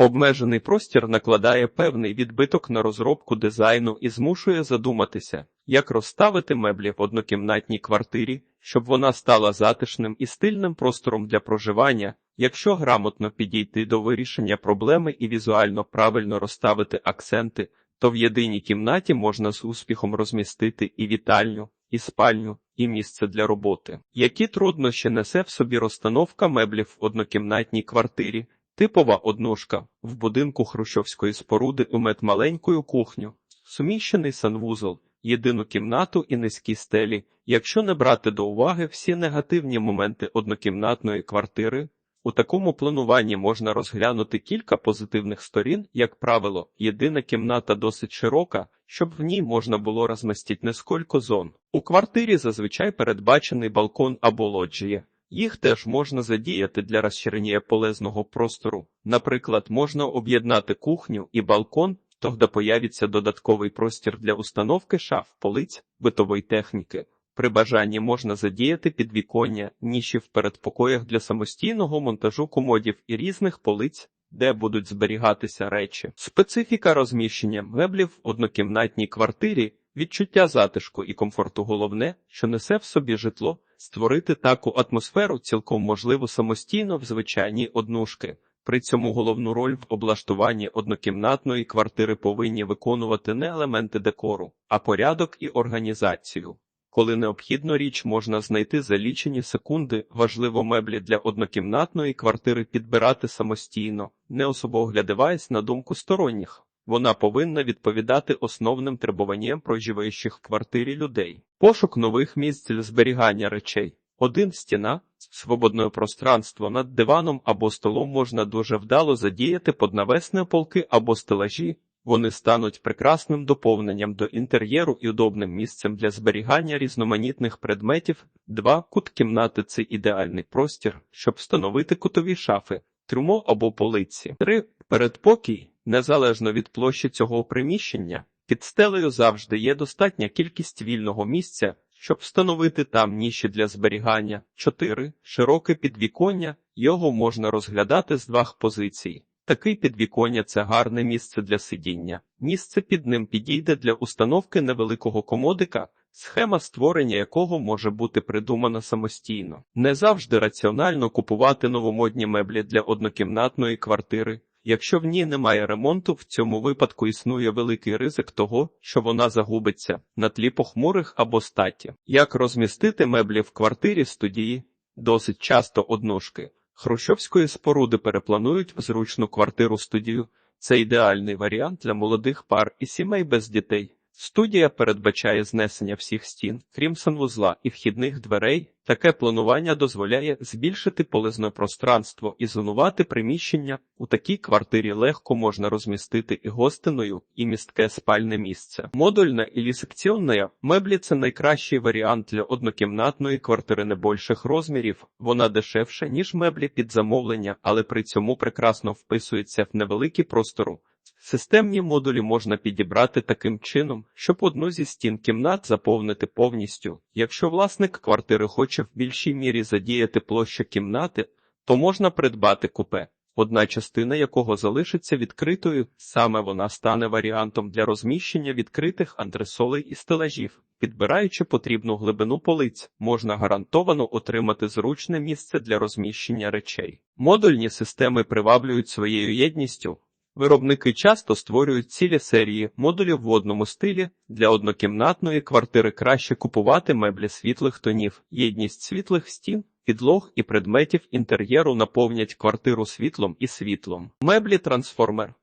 Обмежений простір накладає певний відбиток на розробку дизайну і змушує задуматися, як розставити меблі в однокімнатній квартирі, щоб вона стала затишним і стильним простором для проживання, якщо грамотно підійти до вирішення проблеми і візуально правильно розставити акценти, то в єдиній кімнаті можна з успіхом розмістити і вітальню, і спальню, і місце для роботи. Які труднощі несе в собі розстановка меблів в однокімнатній квартирі? Типова однушка в будинку хрущовської споруди умет маленькою кухню, суміщений санвузол, єдину кімнату і низькі стелі. Якщо не брати до уваги всі негативні моменти однокімнатної квартири, у такому плануванні можна розглянути кілька позитивних сторін, як правило, єдина кімната досить широка, щоб в ній можна було розмістити несколько зон. У квартирі зазвичай передбачений балкон або лоджія. Їх теж можна задіяти для розширення полезного простору. Наприклад, можна об'єднати кухню і балкон, тоді появиться додатковий простір для установки шаф, полиць, битової техніки. При бажанні можна задіяти підвіконня, ніші в передпокоях для самостійного монтажу комодів і різних полиць, де будуть зберігатися речі. Специфіка розміщення меблів в однокімнатній квартирі, відчуття затишку і комфорту головне, що несе в собі житло. Створити таку атмосферу цілком можливо самостійно в звичайній однушки. При цьому головну роль в облаштуванні однокімнатної квартири повинні виконувати не елементи декору, а порядок і організацію. Коли необхідно річ можна знайти за лічені секунди, важливо меблі для однокімнатної квартири підбирати самостійно, не особо оглядаваясь на думку сторонніх. Вона повинна відповідати основним требуванням проживаючих в квартирі людей. Пошук нових місць для зберігання речей. Один стіна, свободне пространство над диваном або столом можна дуже вдало задіяти під навесні полки або стелажі. Вони стануть прекрасним доповненням до інтер'єру і удобним місцем для зберігання різноманітних предметів. Два кут кімнати це ідеальний простір, щоб встановити кутові шафи, трюмо або полиці. Три передпокій. Незалежно від площі цього приміщення, під стелею завжди є достатня кількість вільного місця, щоб встановити там ніші для зберігання. 4. Широке підвіконня. Його можна розглядати з двох позицій. Такий підвіконня це гарне місце для сидіння. Місце під ним підійде для установки невеликого комодика, схема створення якого може бути придумана самостійно. Не завжди раціонально купувати новомодні меблі для однокімнатної квартири. Якщо в ній немає ремонту, в цьому випадку існує великий ризик того, що вона загубиться на тлі похмурих або статі. Як розмістити меблі в квартирі студії? Досить часто однушки. Хрущовської споруди перепланують в зручну квартиру студію. Це ідеальний варіант для молодих пар і сімей без дітей. Студія передбачає знесення всіх стін, крім санвузла і вхідних дверей. Таке планування дозволяє збільшити полезне пространство і зонувати приміщення. У такій квартирі легко можна розмістити і гостиною, і містке спальне місце. Модульна і секціонна меблі це найкращий варіант для однокімнатної квартири небольших розмірів. Вона дешевша, ніж меблі під замовлення, але при цьому прекрасно вписується в невеликий простору. Системні модулі можна підібрати таким чином, щоб одну зі стін кімнат заповнити повністю. Якщо власник квартири хоче в більшій мірі задіяти площу кімнати, то можна придбати купе, одна частина якого залишиться відкритою, саме вона стане варіантом для розміщення відкритих антресолей і стелажів. Підбираючи потрібну глибину полиць, можна гарантовано отримати зручне місце для розміщення речей. Модульні системи приваблюють своєю єдністю. Виробники часто створюють цілі серії модулів в одному стилі. Для однокімнатної квартири краще купувати меблі світлих тонів. Єдність світлих стін, підлог і предметів інтер'єру наповнять квартиру світлом і світлом. Меблі трансформер.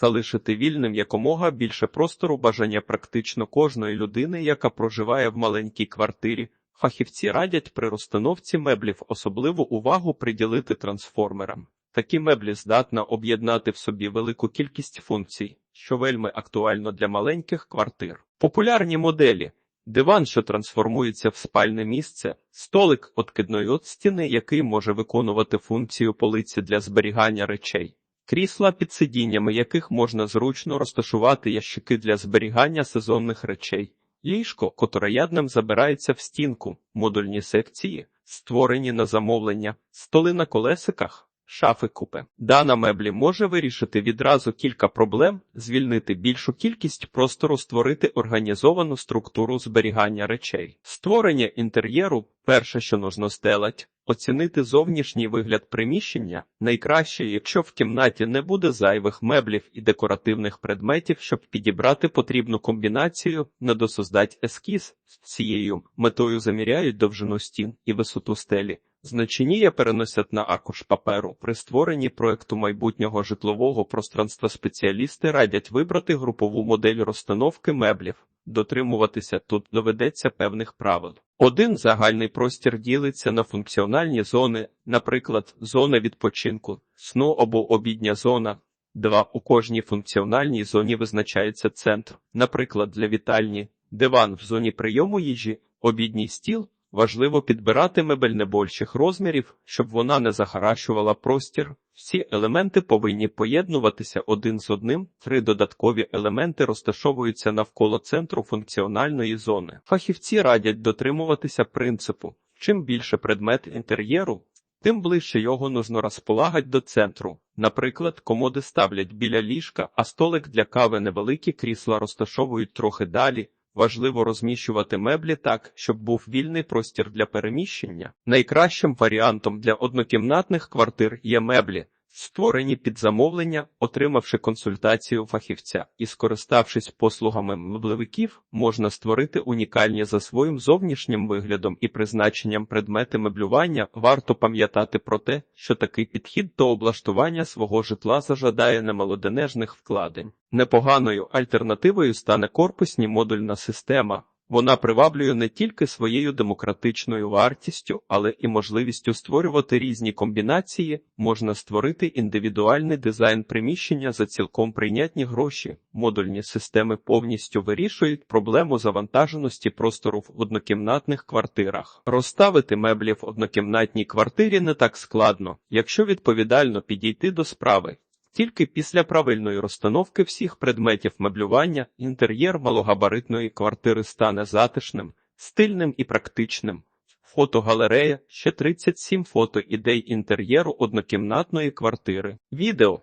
Залишити вільним якомога більше простору бажання практично кожної людини, яка проживає в маленькій квартирі. Фахівці радять при розстановці меблів особливу увагу приділити трансформерам. Такі меблі здатна об'єднати в собі велику кількість функцій, що вельми актуально для маленьких квартир. Популярні моделі. Диван, що трансформується в спальне місце, столик откидної от стіни, який може виконувати функцію полиці для зберігання речей, крісла під сидіннями яких можна зручно розташувати ящики для зберігання сезонних речей, ліжко, котроядним забирається в стінку, модульні секції, створені на замовлення, столи на колесиках Шафи купе. Дана меблі може вирішити відразу кілька проблем, звільнити більшу кількість простору, створити організовану структуру зберігання речей. Створення інтер'єру перше, що нужно сделать, оцінити зовнішній вигляд приміщення. Найкраще, якщо в кімнаті не буде зайвих меблів і декоративних предметів, щоб підібрати потрібну комбінацію, надо создать ескіз. З цією метою заміряють довжину стін і висоту стелі. Значення переносять на аркуш паперу. При створенні проекту майбутнього житлового пространства спеціалісти радять вибрати групову модель розстановки меблів. Дотримуватися тут доведеться певних правил. Один загальний простір ділиться на функціональні зони, наприклад, зона відпочинку, сну або обідня зона. Два у кожній функціональній зоні визначається центр, наприклад, для вітальні, диван в зоні прийому їжі, обідній стіл. Важливо підбирати мебель небольших розмірів, щоб вона не захаращувала простір. Всі елементи повинні поєднуватися один з одним. Три додаткові елементи розташовуються навколо центру функціональної зони. Фахівці радять дотримуватися принципу: чим більше предмет інтер'єру, тим ближче його нужно розполагати до центру. Наприклад, комоди ставлять біля ліжка, а столик для кави невеликі крісла розташовують трохи далі. Важливо розміщувати меблі так, щоб був вільний простір для переміщення. Найкращим варіантом для однокімнатних квартир є меблі, створені під замовлення, отримавши консультацію фахівця і скориставшись послугами меблевиків, можна створити унікальні за своїм зовнішнім виглядом і призначенням предмети меблювання. Варто пам'ятати про те, що такий підхід до облаштування свого житла зажадає немалоденежних вкладень. Непоганою альтернативою стане корпусні модульна система. Вона приваблює не тільки своєю демократичною вартістю, але і можливістю створювати різні комбінації, можна створити індивідуальний дизайн приміщення за цілком прийнятні гроші. Модульні системи повністю вирішують проблему завантаженості простору в однокімнатних квартирах. Розставити меблі в однокімнатній квартирі не так складно, якщо відповідально підійти до справи. Тільки після правильної розстановки всіх предметів меблювання інтер'єр малогабаритної квартири стане затишним, стильним і практичним. Фотогалерея ще 37 фото ідей інтер'єру однокімнатної квартири. Відео